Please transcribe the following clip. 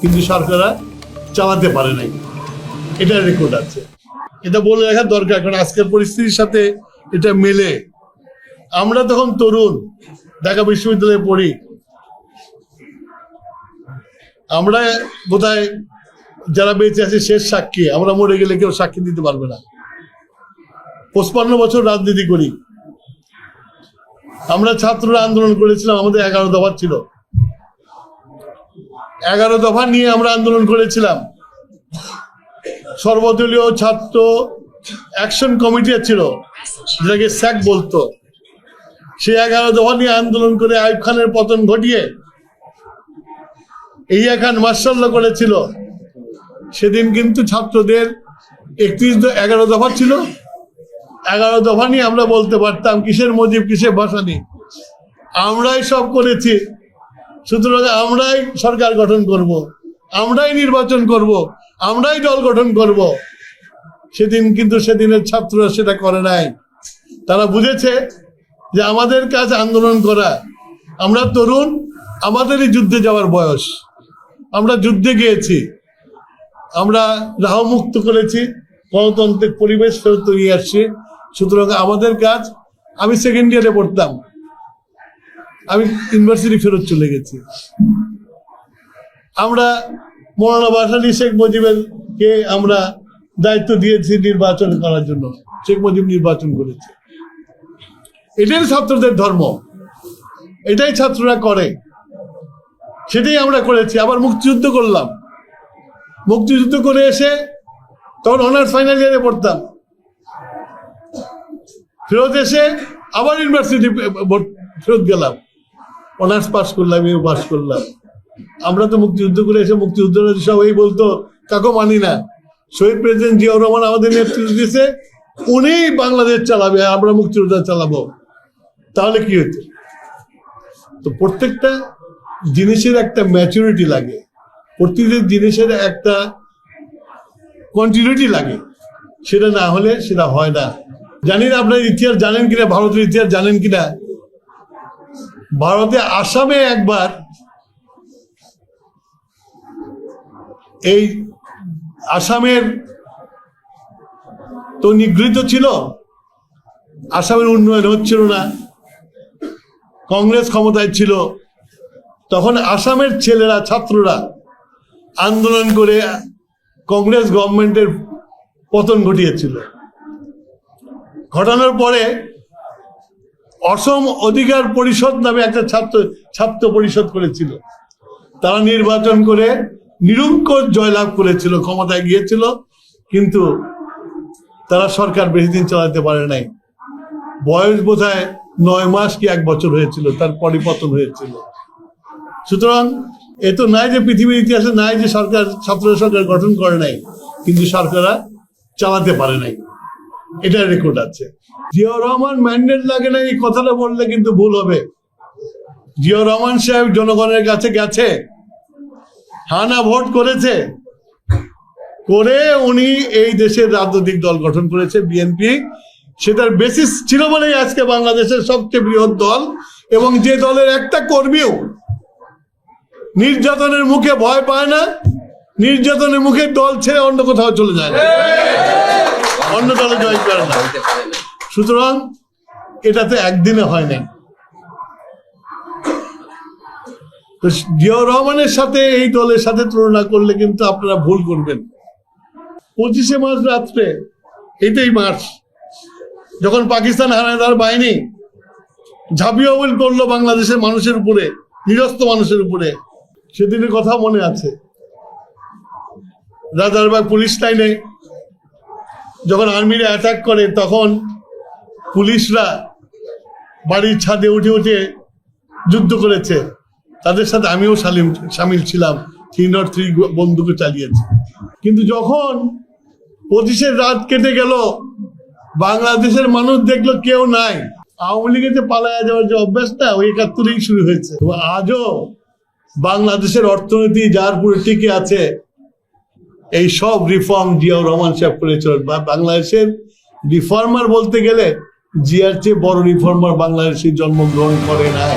কিন্তু সরকাররা চালাতে পারে নাই। এটা রেকর্ড আছে। এটা বলে রাখার দরকার, কারণ আজকের পরিস্থিতির সাথে এটা মেলে। আমরা তখন তরুণ, ঢাকা বিশ্ববিদ্যালয়ে পড়ি। আমরা বোধহয় যারা বেঁচে আছে শেষ সাক্ষী, আমরা মরে গেলে কেউ সাক্ষী দিতে পারবে না। পঁচপান্ন বছর রাজনীতি করি। আমরা ছাত্ররা আন্দোলন করেছিলাম, আমাদের এগারো দফা ছিল। এগারো দফা নিয়ে আমরা আন্দোলন করেছিলাম। সর্বদলীয় ছাত্র অ্যাকশন কমিটি ছিল, যেটাকে স্যাক বলতো। সে এগারো দফা নিয়ে আন্দোলন করে আইব খানের পতন ঘটিয়ে এই খান মার্শাল্লা করেছিল। সেদিন কিন্তু ছাত্রদের একত্রিশ এগারো দফা ছিল। এগারো দফা নিয়ে আমরা বলতে পারতাম, কিসের মজিব, কিসের ভাসানি? আমরাই সব করেছি। সুতরাং আমরাই সরকার গঠন করব। আমরাই নির্বাচন করব। আমরাই দল গঠন করব। সেদিন কিন্তু সেদিনের ছাত্ররা সেটা করে নাই তারা বুঝেছে যে আমাদের কাজ আন্দোলন করা, আমরা তরুণ, আমাদেরই যুদ্ধে যাওয়ার বয়স আমরা যুদ্ধে গিয়েছি, আমরা রাহমুক্ত করেছি গণতান্ত্রিক পরিবেশ ফেরত নিয়ে আসছি সুতরাং আমাদের কাজ, আমি সেকেন্ড ইয়ারে পড়তাম আমি ইউনিভার্সিটি ফেরত চলে গেছি আমরা মৌলানা বাসানি শেখ মুজিবের কে আমরা দায়িত্ব দিয়েছি নির্বাচন করার জন্য শেখ মুজিব নির্বাচন করেছে এটাই ছাত্রদের ধর্ম এটাই ছাত্ররা করে সেটাই আমরা করেছি আবার মুক্তিযুদ্ধ করলাম মুক্তিযুদ্ধ করে এসে তখন অনার্স ফাইনাল ইয়ারে পড়তাম ফেরত এসে আবার ইউনিভার্সিটি ফেরত গেলাম অনার্স পাস করলাম ইউ পাস করলাম। আমরা তো মুক্তিযুদ্ধ করে এসে মুক্তিযুদ্ধ সবাই বলতো, কাকো মানি না। শহীদ প্রেসিডেন্ট জিয়াউর রহমান আমাদের নেতৃত্ব দিয়েছে উনি বাংলাদেশ চালাবে, আমরা মুক্তিযোদ্ধা চালাবো। তাহলে কি হতো? তো প্রত্যেকটা জিনিসের একটা ম্যাচুরিটি লাগে। প্রত্যেকটা জিনিসের একটা কন্টিনিউটি লাগে। সেটা না হলে সেটা হয় না। জানি না আপনার ইতিহাস জানেন কিনা, ভারতের ইতিহাস জানেন কিনা? ভারতে আসামে একবার এই আসামের তো নিগৃহীত ছিল। আসামের উন্নয়ন হচ্ছিল না। কংগ্রেস ক্ষমতায় ছিল। তখন আসামের ছেলেরা, ছাত্ররা আন্দোলন করে কংগ্রেস গভর্নমেন্টের পতন ঘটিয়েছিল। ঘটানোর পরে অসম অধিকার পরিষদ নামে একটা ছাত্র ছাত্র পরিষদ করেছিল। তারা নির্বাচন করে নিরঙ্কুশ জয়লাভ করেছিল, ক্ষমতায় গিয়েছিল, কিন্তু তারা সরকার বেশি দিন চালাতে পারে নাই। বয়স বোধ নয় মাস কি এক বছর হয়েছিল, তার পরিপতন হয়েছিল। সুতরাং এ তো নাই যে পৃথিবীর ইতিহাসে, নাই যে সরকার, ছাত্র সরকার গঠন করে নাই, কিন্তু সরকাররা চালাতে পারে নাই। এটা রেকর্ড আছে। জিয়াউর রহমান ম্যান্ডেট লাগে না, এই কথাটা বললে কিন্তু ভুল হবে। জিয়াউর রহমান সাহেব জনগণের কাছে গেছে, হানা ভোট করেছে, করে উনি এই দেশের রাজনৈতিক দল গঠন করেছে, বিএনপি। সেটার বেসিস ছিল বলেই আজকে বাংলাদেশের সবচেয়ে বৃহৎ দল, এবং যে দলের একটা কর্মীও নির্যাতনের মুখে ভয় পায় না, নির্যাতনের মুখে দল ছেড়ে অন্য কোথাও চলে যায় না। অন্য দলে জয়েন করে না। সুতরাং এটা তো একদিনে হয় নাই। তো জিয়াউর রহমানের সাথে এই দলের সাথে তুলনা করলে কিন্তু আপনারা ভুল করবেন। পঁচিশে মার্চ রাত্রে, এটাই মার্চ, যখন পাকিস্তান হানাদার বাহিনী ঝাঁপিয়ে অবল করল বাংলাদেশের মানুষের উপরে, নিরস্ত মানুষের উপরে। সেদিনের কথা মনে আছে। রাজারবাগ পুলিশ লাইনে যখন আর্মিরা অ্যাটাক করে, তখন পুলিশরা বাড়ির ছাদে উঠে উঠে যুদ্ধ করেছে। তাদের সাথে আমিও সালিম, সামিল ছিলাম। থ্রি নট থ্রি বন্দুকে চালিয়েছে। কিন্তু যখন পঁচিশের রাত কেটে গেল, বাংলাদেশের মানুষ দেখল কেউ নাই। আওয়ামী লীগের যে পালায়া যাওয়ার যে অভ্যাসটা, ওই একাত্তরেই শুরু হয়েছে। আজও বাংলাদেশের অর্থনীতি যার পুরো টিকে আছে এই সব রিফর্ম জিয়াউর রহমান সাহেব করেছিল বা বাংলাদেশের রিফর্মার বলতে গেলে জিয়ার চেয়ে বড় রিফর্মার বাংলাদেশে জন্মগ্রহণ করে নাই।